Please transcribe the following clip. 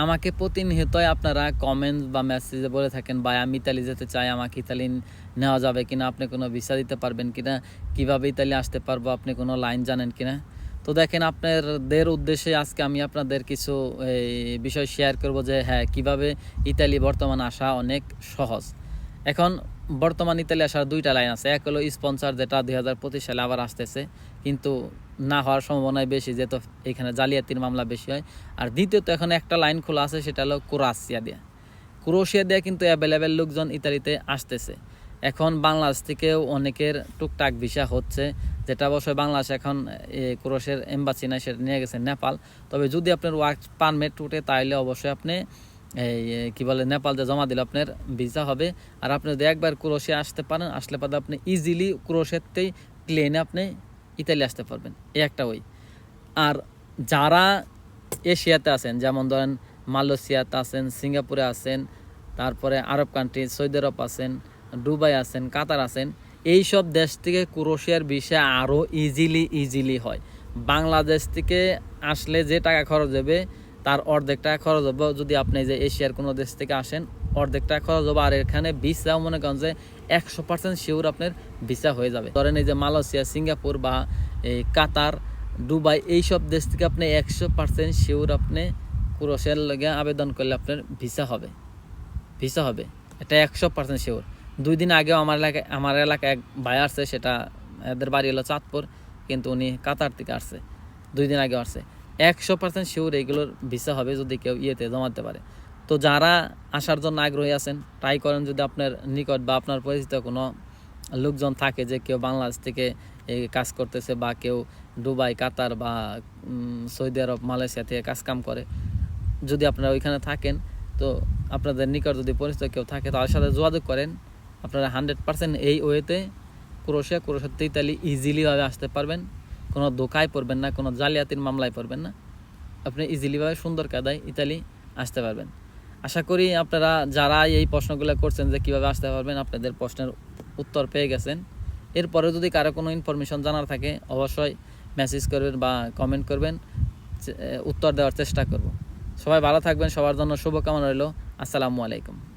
আমাকে প্রতিনিয়তই আপনারা কমেন্ট বা মেসেজে বলে থাকেন ভাই আমি ইতালি যেতে চাই আমাকে ইতালি নেওয়া যাবে কিনা? আপনি কোনো ভিসা দিতে পারবেন কিনা? কীভাবে ইতালি আসতে পারব? আপনি কোনো লাইন জানেন কিনা? তো দেখেন আপনাদের উদ্দেশ্যে আজকে আমি আপনাদের কিছু এই, বিষয় শেয়ার করব যে হ্যাঁ কীভাবে ইতালি বর্তমান আসা অনেক সহজ। এখন বর্তমান ইতালি আসার দুইটা লাইন আছে। এক হলো স্পন্সর যেটা দুই হাজার পঁচিশ সালে আবার আসতেছে, কিন্তু না হওয়ার সম্ভাবনাই বেশি, যেহেতু এখানে জালিয়াতির মামলা বেশি হয়। আর দ্বিতীয়ত এখন একটা লাইন খোলা আছে, সেটা হলো ক্রোয়াশিয়া দিয়ে। ক্রোয়েশিয়া দিয়ে কিন্তু অ্যাভেলেবেল লোকজন ইতালিতে আসতেছে। এখন বাংলাদেশ থেকেও অনেকের টুকটাক ভিসা হচ্ছে, যেটা অবশ্যই বাংলাদেশ এখন ক্রোশের এম্বাসি নাই, সেটা নিয়ে গেছে নেপাল। তবে যদি আপনার ওয়ার্ক পারমিট টুটে তাহলে অবশ্যই আপনি এই এ, কি বলে নেপাল যে জমা দিলে আপনার ভিসা হবে। আর আপনি যদি একবার ক্রোশিয়া আসতে পারেন আসলে পারে আপনি ইজিলি ক্রোশেতেই প্লেনে আপনি ইতালি আসতে পারবেন এই একটা ওই। আর যারা এশিয়াতে আছেন যেমন ধরেন মালয়েশিয়াতে আছেন সিঙ্গাপুরে আছেন তারপরে আরব কান্ট্রি সৌদি আরব আছেন দুবাই আছেন কাতার আছেন এই সব দেশ থেকে ক্রোশিয়ার বিষয় আরও ইজিলি ইজিলি হয়। বাংলাদেশ থেকে আসলে যে টাকা খরচ হবে তার অর্ধেক টাকা খরচ হবে। যদি আপনি যে এশিয়ার কোনো দেশ থেকে আসেন, অর্ধেক টাকা খরচ হবে। আর এখানে ভিসাও মনে করেন যে একশো পার্সেন্ট শিওর আপনার ভিসা হয়ে যাবে। ধরেন এই যে মালয়েশিয়া, সিঙ্গাপুর বা এই কাতার, দুবাই এই সব দেশ থেকে আপনি একশো পার্সেন্ট শিওর আপনি ক্রোশের লগে আবেদন করলে আপনার ভিসা হবে। ভিসা হবে। এটা একশো পার্সেন্ট শিওর দুই দিন আগেও আমার এলাকায় আমার এলাকায় এক ভাই আসছে, সেটা এদের বাড়ি হলো চাঁদপুর, কিন্তু উনি কাতার থেকে আসছে। দুই দিন আগে আসছে। একশো পার্সেন্ট শিওর এইগুলোর ভিসা হবে যদি কেউ ইয়েতে জমাতে পারে। তো যারা আসার জন্য আগ্রহী আছেন ট্রাই করেন যদি আপনার নিকট বা আপনার পরিচিত কোনো লোকজন থাকে যে কেউ বাংলাদেশ থেকে এই কাজ করতেছে বা কেউ দুবাই, কাতার বা সৌদি আরব, মালয়েশিয়া থেকে কাজ কাম করে, যদি আপনারা ওইখানে থাকেন, তো আপনাদের নিকট যদি পরিচিত কেউ থাকে তার সাথে যোগাযোগ করেন। আপনারা হান্ড্রেড পার্সেন্ট এই ওয়েতে ক্রোশিয়া ক্রোশিয়াতে ইতালি ইজিলিভাবে আসতে পারবেন। কোনো দোকায় পড়বেন না, কোনো জালিয়াতির মামলায় পড়বেন না। আপনি ইজিলিভাবে সুন্দর কাদায় ইতালি আসতে পারবেন। আশা করি আপনারা যারা এই প্রশ্নগুলো করছেন যে কীভাবে আসতে পারবেন, আপনাদের প্রশ্নের উত্তর পেয়ে গেছেন। এরপরে যদি কারও কোনো ইনফরমেশন জানার থাকে, অবশ্যই মেসেজ করবেন বা কমেন্ট করবেন উত্তর দেওয়ার চেষ্টা করব। সবাই ভালো থাকবেন, সবার জন্য শুভকামনা রইল। আসসালামু আলাইকুম।